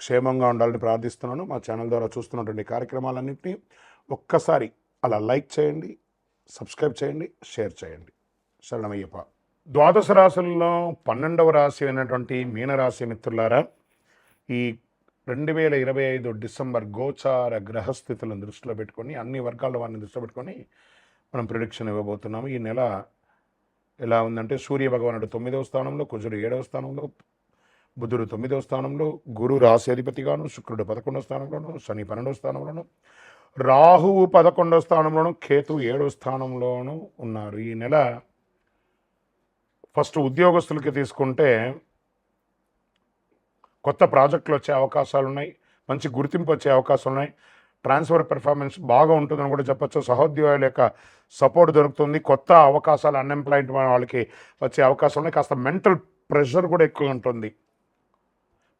క్షేమంగా ఉండాలని ప్రార్థిస్తున్నాను. మా ఛానల్ ద్వారా చూస్తున్నటువంటి కార్యక్రమాలన్నింటినీ ఒక్కసారి అలా లైక్ చేయండి సబ్స్క్రైబ్ చేయండి షేర్ చేయండి. శరణమయ్యప్ప. ద్వాదశ రాశుల్లో పన్నెండవ రాశి అయినటువంటి మీనరాశి మిత్రులారా ఈ రెండు వేల ఇరవై ఐదు డిసెంబర్ గోచార గ్రహస్థితులను దృష్టిలో పెట్టుకొని అన్ని వర్గాల వారిని దృష్టిలో పెట్టుకొని మనం ప్రిడిక్షన్ ఇవ్వబోతున్నాము. ఈ నెల ఎలా ఉందంటే సూర్య భగవానుడు తొమ్మిదవ స్థానంలో కుజుడు ఏడవ స్థానంలో బుధుడు తొమ్మిదవ స్థానంలో గురు రాశి అధిపతిగాను శుక్రుడు పదకొండవ స్థానంలోను శని పన్నెండవ స్థానంలోను రాహువు పదకొండవ స్థానంలోను కేతు ఏడవ స్థానంలోను ఉన్నారు. ఈ నెల ఫస్ట్ ఉద్యోగస్తులకి తీసుకుంటే కొత్త ప్రాజెక్టులు వచ్చే అవకాశాలు ఉన్నాయి మంచి గుర్తింపు వచ్చే అవకాశాలు ఉన్నాయి. ట్రాన్స్ఫర్ పెర్ఫార్మెన్స్ బాగా ఉంటుందని కూడా చెప్పొచ్చు. సహోద్యోగుల యొక్క సపోర్ట్ దొరుకుతుంది. కొత్త అవకాశాలు అన్ఎంప్లాయిడ్ వాళ్ళకి వచ్చే అవకాశం ఉన్నాయి. కాస్త మెంటల్ ప్రెషర్ కూడా ఎక్కువ ఉంటుంది.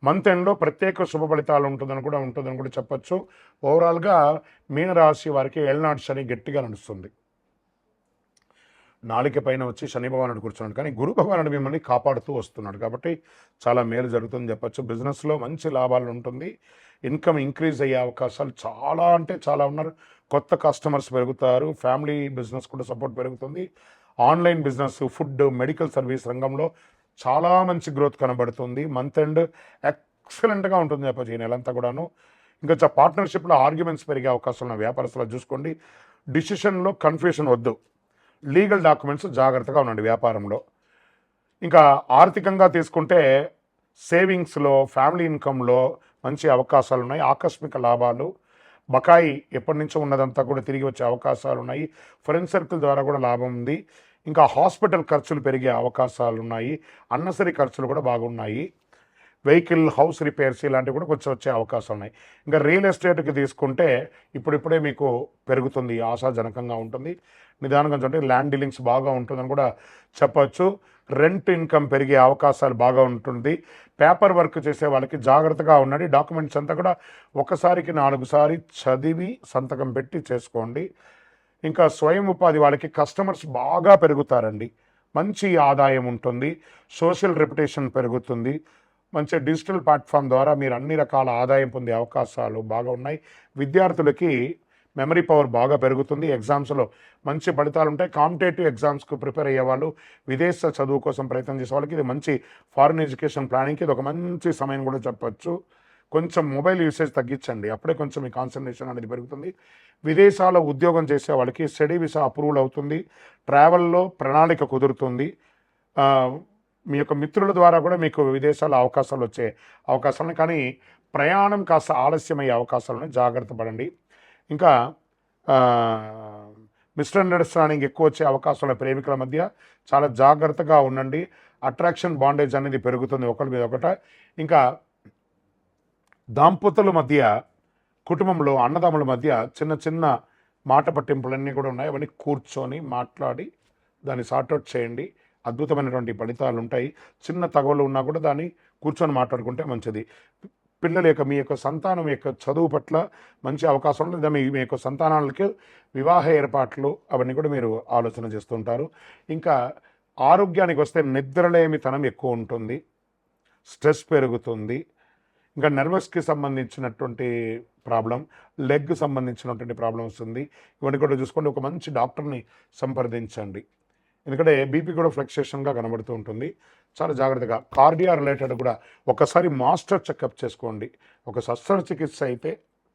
మంత్ ఎండ్లో ప్రత్యేక శుభ ఫలితాలు ఉంటుందని కూడా ఉంటుందని కూడా చెప్పొచ్చు. ఓవరాల్గా మీనరాశి వారికి ఎల్నాడు శని గట్టిగా నడుస్తుంది. నాలిక పైన వచ్చి శని భగవానుడు కూర్చున్నాడు. కానీ గురు భగవానుడు మిమ్మల్ని కాపాడుతూ వస్తున్నాడు కాబట్టి చాలా మేలు జరుగుతుంది చెప్పచ్చు. బిజినెస్లో మంచి లాభాలు ఉంటుంది. ఇన్కమ్ ఇంక్రీజ్ అయ్యే అవకాశాలు చాలా అంటే చాలా ఉన్నారు. కొత్త కస్టమర్స్ పెరుగుతారు. ఫ్యామిలీ బిజినెస్ కూడా సపోర్ట్ పెరుగుతుంది. Online business food medical service రంగంలో చాలా మంచి గ్రోత్ కనబడుతుంది. మంత్ ఎండ్ ఎక్సలెంట్గా ఉంటుంది చెప్పచ్చు ఈ నెలంతా కూడాను. ఇంకా పార్ట్నర్షిప్లో ఆర్గ్యుమెంట్స్ పెరిగే అవకాశం ఉన్న వ్యాపారస్తులు చూసుకోండి. డిసిషన్లో కన్ఫ్యూషన్ వద్దు. లీగల్ డాక్యుమెంట్స్ జాగ్రత్తగా ఉండండి వ్యాపారంలో. ఇంకా ఆర్థికంగా తీసుకుంటే సేవింగ్స్లో ఫ్యామిలీ ఇన్కంలో మంచి అవకాశాలు ఉన్నాయి. ఆకస్మిక లాభాలు బకాయి ఎప్పటి నుంచో ఉన్నదంతా కూడా తిరిగి వచ్చే అవకాశాలు ఉన్నాయి. ఫ్రెండ్ సర్కిల్ ద్వారా కూడా లాభం ఉంది. ఇంకా హాస్పిటల్ ఖర్చులు పెరిగే అవకాశాలు ఉన్నాయి అన్నసరి ఖర్చులు కూడా బాగున్నాయి. వెహికల్ హౌస్ రిపేర్స్ ఇలాంటివి కూడా కొంచెం వచ్చే అవకాశాలు ఉన్నాయి ఇంకా రియల్ ఎస్టేట్కి తీసుకుంటే ఇప్పుడిప్పుడే మీకు పెరుగుతుంది ఆశాజనకంగా ఉంటుంది. నిదానంగా చూడండి ల్యాండ్ డీలింగ్స్ బాగా ఉంటుందని కూడా చెప్పచ్చు. రెంట్ ఇన్కమ్ పెరిగే అవకాశాలు బాగా ఉంటుంది పేపర్ వర్క్ చేసే వాళ్ళకి జాగ్రత్తగా ఉండండి. డాక్యుమెంట్స్ అంతా కూడా ఒకసారికి నాలుగుసారి చదివి సంతకం పెట్టి చేసుకోండి. ఇంకా స్వయం ఉపాధి వాళ్ళకి కస్టమర్స్ బాగా పెరుగుతారండి. మంచి ఆదాయం ఉంటుంది. సోషల్ రెప్యుటేషన్ పెరుగుతుంది. మంచి డిజిటల్ ప్లాట్ఫామ్ ద్వారా మీరు అన్ని రకాల ఆదాయం పొందే అవకాశాలు బాగా ఉన్నాయి. విద్యార్థులకి మెమరీ పవర్ బాగా పెరుగుతుంది. ఎగ్జామ్స్లో మంచి ఫలితాలు ఉంటాయి. కాంపిటేటివ్ ఎగ్జామ్స్కు ప్రిపేర్ అయ్యే వాళ్ళు విదేశ చదువు కోసం ప్రయత్నం చేసే వాళ్ళకి ఇది మంచి ఫారిన్ ఎడ్యుకేషన్ ప్లానింగ్కి ఇది ఒక మంచి సమయం కూడా చెప్పచ్చు. కొంచెం మొబైల్ యూసేజ్ తగ్గించండి. అప్పుడే కొంచెం మీ కాన్సన్ట్రేషన్ అనేది పెరుగుతుంది. విదేశాల్లో ఉద్యోగం చేసే వాళ్ళకి స్టడీ వీసా అప్రూవల్ అవుతుంది. ట్రావెల్లో ప్రణాళిక కుదురుతుంది. మీ యొక్క మిత్రుల ద్వారా కూడా మీకు విదేశాల అవకాశాలు వచ్చే అవకాశాలు కానీ ప్రయాణం కాస్త ఆలస్యమయ్యే అవకాశాలు జాగ్రత్త పడండి. ఇంకా మిస్టర్ అండర్స్టాండింగ్ ఎక్కువ వచ్చే అవకాశాలు ప్రేమికుల మధ్య చాలా జాగ్రత్తగా ఉండండి. అట్రాక్షన్ బాండేజ్ అనేది పెరుగుతుంది ఒకరి మీద ఒకట. ఇంకా దాంపతుల మధ్య కుటుంబంలో అన్నదమ్ముల మధ్య చిన్న చిన్న మాట పట్టింపులన్నీ కూడా ఉన్నాయి. అవన్నీ కూర్చొని మాట్లాడి దాన్ని సార్ట్అవుట్ చేయండి. అద్భుతమైనటువంటి ఫలితాలు ఉంటాయి. చిన్న తగవలు ఉన్నా కూడా దాన్ని కూర్చొని మాట్లాడుకుంటే మంచిది. పిల్లల యొక్క మీ యొక్క సంతానం యొక్క చదువు పట్ల మంచి అవకాశం ఉంటుంది. లేదా మీ మీ యొక్క సంతానాలకి వివాహ ఏర్పాట్లు అవన్నీ కూడా మీరు ఆలోచన చేస్తుంటారు ఇంకా ఆరోగ్యానికి వస్తే నిద్రలేమితనం ఎక్కువ ఉంటుంది. స్ట్రెస్ పెరుగుతుంది. ఇంకా నర్వస్కి సంబంధించినటువంటి ప్రాబ్లం లెగ్ సంబంధించినటువంటి ప్రాబ్లం వస్తుంది. ఇవన్నీ కూడా చూసుకోండి ఒక మంచి డాక్టర్ని సంప్రదించండి. ఎందుకంటే బీపీ కూడా ఫ్లక్చుయేషన్గా కనబడుతూ ఉంటుంది. చాలా జాగ్రత్తగా కార్డియా రిలేటెడ్ కూడా ఒకసారి మాస్టర్ చెకప్ చేసుకోండి. ఒక శస్త్రచికిత్స అయితే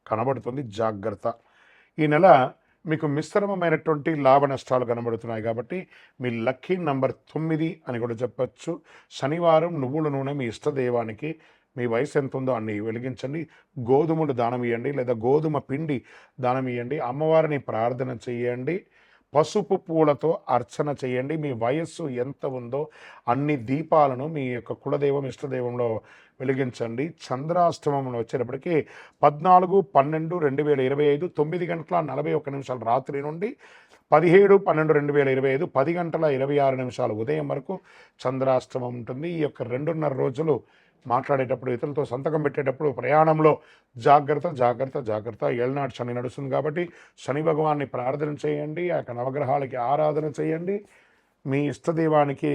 కనబడుతుంది. జాగ్రత్త. ఈ నెల మీకు మిశ్రమమైనటువంటి లాభ నష్టాలు కనబడుతున్నాయి కాబట్టి మీ లక్కీ నంబర్ తొమ్మిది అని కూడా చెప్పచ్చు. శనివారం నువ్వుల నూనె మీ ఇష్టదైవానికి మీ వయసు ఎంత ఉందో అన్ని వెలిగించండి. గోధుమలు దానం ఇవ్వండి లేదా గోధుమ పిండి దానం ఇవ్వండి అమ్మవారిని ప్రార్థన చేయండి పసుపు పూలతో అర్చన చేయండి మీ వయస్సు ఎంత ఉందో అన్ని దీపాలను మీ యొక్క కులదైవం ఇష్టదైవంలో వెలిగించండి. చంద్రాష్టమం వచ్చేటప్పటికి పద్నాలుగు పన్నెండు రెండు వేల ఇరవై ఐదు తొమ్మిది గంటల నలభై ఒక్క నిమిషాల రాత్రి నుండి పదిహేడు పన్నెండు రెండు వేల ఇరవై ఐదు పది గంటల ఇరవై ఆరు నిమిషాలు ఉదయం వరకు చంద్రాష్టమం ఉంటుంది. ఈ యొక్క రెండున్నర రోజులు మాట్లాడేటప్పుడు ఇతరులతో సంతకం పెట్టేటప్పుడు ప్రయాణంలో జాగ్రత్త జాగ్రత్త జాగ్రత్త. ఏళ్ళనాడు శని నడుస్తుంది కాబట్టి శని భగవాన్ని ప్రార్థన చేయండి ఆ యొక్క నవగ్రహాలకి ఆరాధన చేయండి. మీ ఇష్టదైవానికి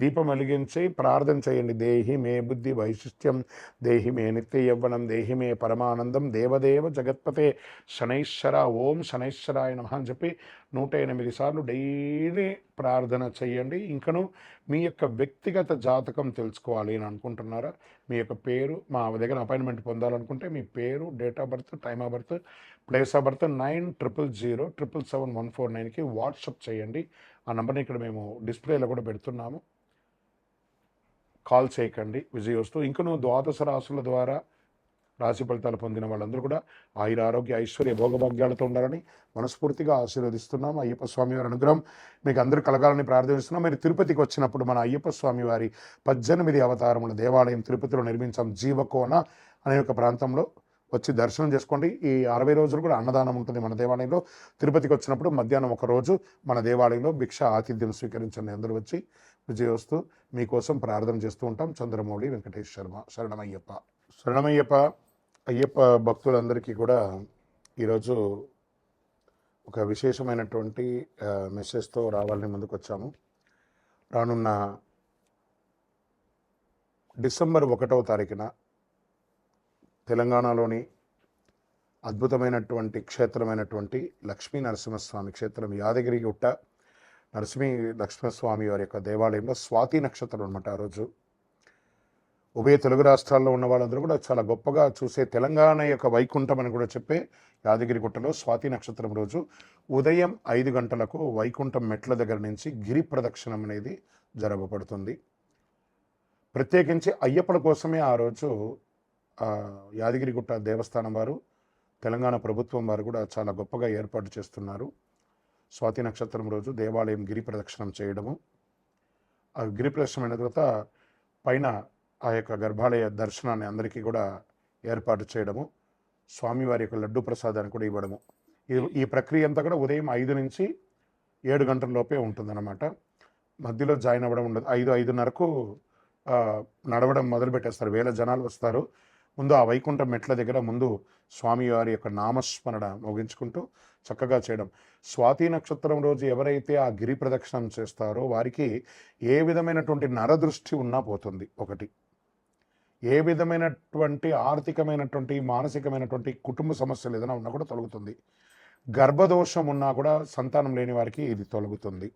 దీపం వెలిగించి ప్రార్థన చేయండి. దేహి మే బుద్ధి వైశిష్ట్యం దేహి మే నిత్య యవ్వనం దేహి మే పరమానందం దేవదేవ జగత్పతే శనైశ్వర ఓం శనైశ్వరాయ నమ అని చెప్పి నూట ఎనిమిది సార్లు డైలీ ప్రార్థన చేయండి. ఇంకను మీ యొక్క వ్యక్తిగత జాతకం తెలుసుకోవాలి అని అనుకుంటున్నారా? మీ యొక్క పేరు మా దగ్గర అపాయింట్మెంట్ పొందాలనుకుంటే మీ పేరు date of birth time of birth place of birth nine triple zero triple seven one four నైన్కి వాట్సప్ చేయండి. ఆ నెంబర్ని ఇక్కడ మేము డిస్ప్లేలో కూడా పెడుతున్నాము. కాల్ చేయకండి. విజయ్ వస్తూ ఇంకను ద్వాదశ రాసుల ద్వారా రాశి ఫలితాలు పొందిన వాళ్ళందరూ కూడా ఆయుర ఆరోగ్య ఐశ్వర్య భోగభాగ్యాలతో ఉండాలని మనస్ఫూర్తిగా ఆశీర్వదిస్తున్నాం. అయ్యప్ప స్వామి వారి అనుగ్రహం మీకు అందరూ కలగాలని ప్రార్థిస్తున్నాం. మీరు తిరుపతికి వచ్చినప్పుడు మన అయ్యప్ప స్వామి వారి పద్దెనిమిది అవతారముల దేవాలయం తిరుపతిలో నిర్మించాం. జీవకోన అనే ఒక ప్రాంతంలో వచ్చి దర్శనం చేసుకోండి. ఈ అరవై రోజులు కూడా అన్నదానం ఉంటుంది మన దేవాలయంలో. తిరుపతికి వచ్చినప్పుడు మధ్యాహ్నం ఒక రోజు మన దేవాలయంలో భిక్ష ఆతిథ్యం స్వీకరించండి. అందరూ వచ్చి విజయోస్తు మీకోసం ప్రార్థన చేస్తూ ఉంటాం. చంద్రమౌళి వెంకటేష్ శర్మ శరణమయ్యప్ప. శరణమయ్యప్ప. అయ్యప్ప భక్తులందరికీ కూడా ఈరోజు ఒక విశేషమైనటువంటి మెసేజ్తో రావాలని ముందుకు వచ్చాము రానున్న డిసెంబర్ ఒకటవ తారీఖున తెలంగాణలోని అద్భుతమైనటువంటి క్షేత్రమైనటువంటి లక్ష్మీ నరసింహస్వామి క్షేత్రం యాదగిరి గుట్ట నరసింహ లక్ష్మణస్వామి వారి యొక్క దేవాలయంలో స్వాతి నక్షత్రం అనమాట ఆ రోజు. ఉభయ తెలుగు రాష్ట్రాల్లో ఉన్న వాళ్ళందరూ కూడా చాలా గొప్పగా చూసే తెలంగాణ యొక్క వైకుంఠం అని కూడా చెప్పే యాదగిరి గుట్టలో స్వాతి నక్షత్రం రోజు ఉదయం ఐదు గంటలకు వైకుంఠం మెట్ల దగ్గర నుంచి గిరి ప్రదక్షిణం అనేది జరగబడుతుంది. ప్రత్యేకించి అయ్యప్పల కోసమే ఆ రోజు యాదగిరిగుట్ట దేవస్థానం వారు తెలంగాణ ప్రభుత్వం వారు కూడా చాలా గొప్పగా ఏర్పాటు చేస్తున్నారు. స్వాతి నక్షత్రం రోజు దేవాలయం గిరి ప్రదక్షిణం చేయడము. ఆ గిరి ప్రదక్షిణం అయిన తర్వాత పైన ఆ యొక్క గర్భాలయ దర్శనాన్ని అందరికీ కూడా ఏర్పాటు చేయడము స్వామివారి యొక్క లడ్డు ప్రసాదాన్ని కూడా ఇవ్వడము. ఈ- ఈ ప్రక్రియ అంతా కూడా ఉదయం ఐదు నుంచి ఏడు గంటల లోపే ఉంటుందన్నమాట. మధ్యలో జాయిన్ అవ్వడం ఉండదు. ఐదు ఐదున్నరకు నడవడం మొదలు పెట్టేస్తారు. వేల జనాలు వస్తారు. ముందు ఆ వైకుంఠ మెట్ల దగ్గర ముందు స్వామివారి యొక్క నామస్మరణ ముగించుకుంటూ చక్కగా చేయడం. స్వాతి నక్షత్రం రోజు ఎవరైతే ఆ గిరి ప్రదక్షిణం చేస్తారో వారికి ఏ విధమైనటువంటి నరదృష్టి ఉన్నా పోతుంది ఒకటి. ఏ విధమైనటువంటి ఆర్థికమైనటువంటి మానసికమైనటువంటి కుటుంబ సమస్యలు ఏదైనా ఉన్నా కూడా తొలగుతుంది. గర్భదోషం ఉన్నా కూడా సంతానం లేని వారికి ఇది తొలగుతుంది.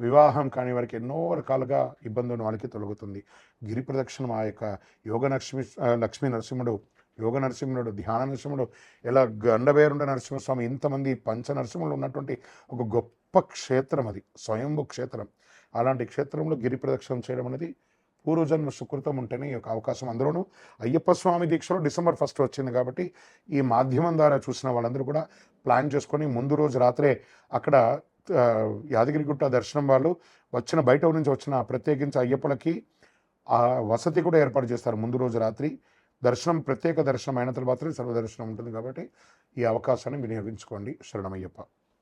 వివాహం కాని వారికి ఎన్నో రకాలుగా ఇబ్బందులు వాళ్ళకి తొలగుతుంది. గిరి ప్రదక్షిణం ఆ యొక్క యోగ లక్ష్మి లక్ష్మీ నరసింహుడు యోగ నరసింహుడు ధ్యాన నరసింహుడు ఇలా గండబేరుండ నరసింహస్వామి ఇంతమంది పంచ నరసింహులు ఉన్నటువంటి ఒక గొప్ప క్షేత్రం అది స్వయంభు క్షేత్రం. అలాంటి క్షేత్రంలో గిరి ప్రదక్షిణం చేయడం అనేది పూర్వజన్మ సుకృతం ఉంటేనే ఈ యొక్క అవకాశం అందులోనూ. అయ్యప్ప స్వామి దీక్షలో డిసెంబర్ ఫస్ట్ వచ్చింది కాబట్టి ఈ మాధ్యమం ద్వారా చూసిన వాళ్ళందరూ కూడా ప్లాన్ చేసుకొని ముందు రోజు రాత్రే అక్కడ యాదగిరిగుట్ట దర్శనం వాళ్ళు వచ్చిన బయట నుంచి వచ్చిన ప్రత్యేకించి అయ్యప్పలకి ఆ వసతి కూడా ఏర్పాటు చేస్తారు ముందు రోజు రాత్రి. దర్శనం ప్రత్యేక దర్శనం అయిన తర్వాత సర్వదర్శనం ఉంటుంది కాబట్టి ఈ అవకాశాన్ని వినియోగించుకోండి. శరణమయ్యప్ప.